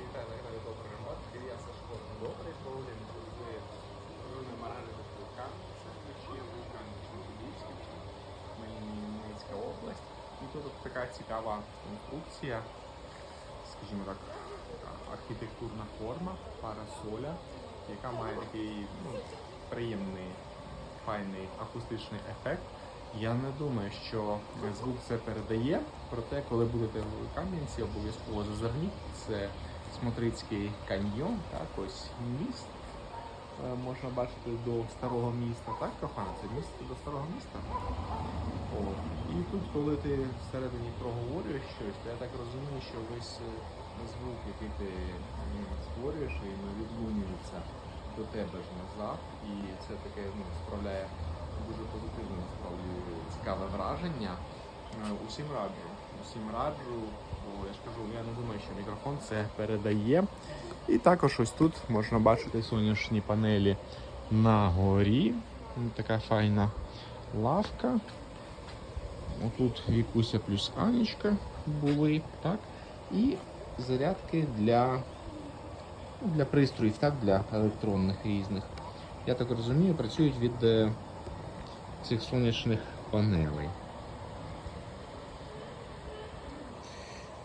Вітаю, нагадаю, добрий ранок. Я Сашко Добрий, проводимо з номерами Кам'янця, вночі Кам'янця, Львівський, Хмельницька область. І тут така цікава конструкція, скажімо так, архітектурна форма, парасоля, яка має такий ну, приємний, файний акустичний ефект. Я не думаю, що звук це передає, проте, коли будете в Кам'янці, обов'язково зазирніть. Це Смотрицький каньйон, так, ось міст. Е, Можна бачити до старого міста, так, Кохана? Це місто до старого міста. О. І тут, коли ти всередині проговорюєш щось, то я так розумію, що весь е, звук, який ти створюєш, він відлунюється до тебе ж назад. І це таке ну, справляє дуже позитивне насправді цікаве враження. Е, Усім раджу. Усім раджу, бо я ж кажу, я не думаю, що мікрофон це передає. І також ось тут можна бачити сонячні панелі на горі. Така файна лавка. Отут Вікуся плюс Анечка були, так? І зарядки для, ну, для пристроїв, так, для електронних різних. Я так розумію, працюють від е, цих сонячних панелей.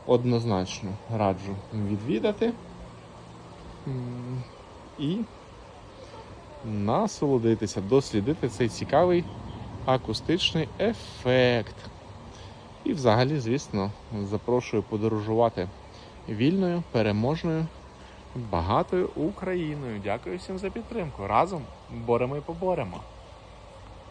Однозначно раджу відвідати і насолодитися, дослідити цей цікавий акустичний ефект. І взагалі, звісно, запрошую подорожувати вільною, переможною, багатою Україною. Дякую всім за підтримку. Разом боремо і поборемо.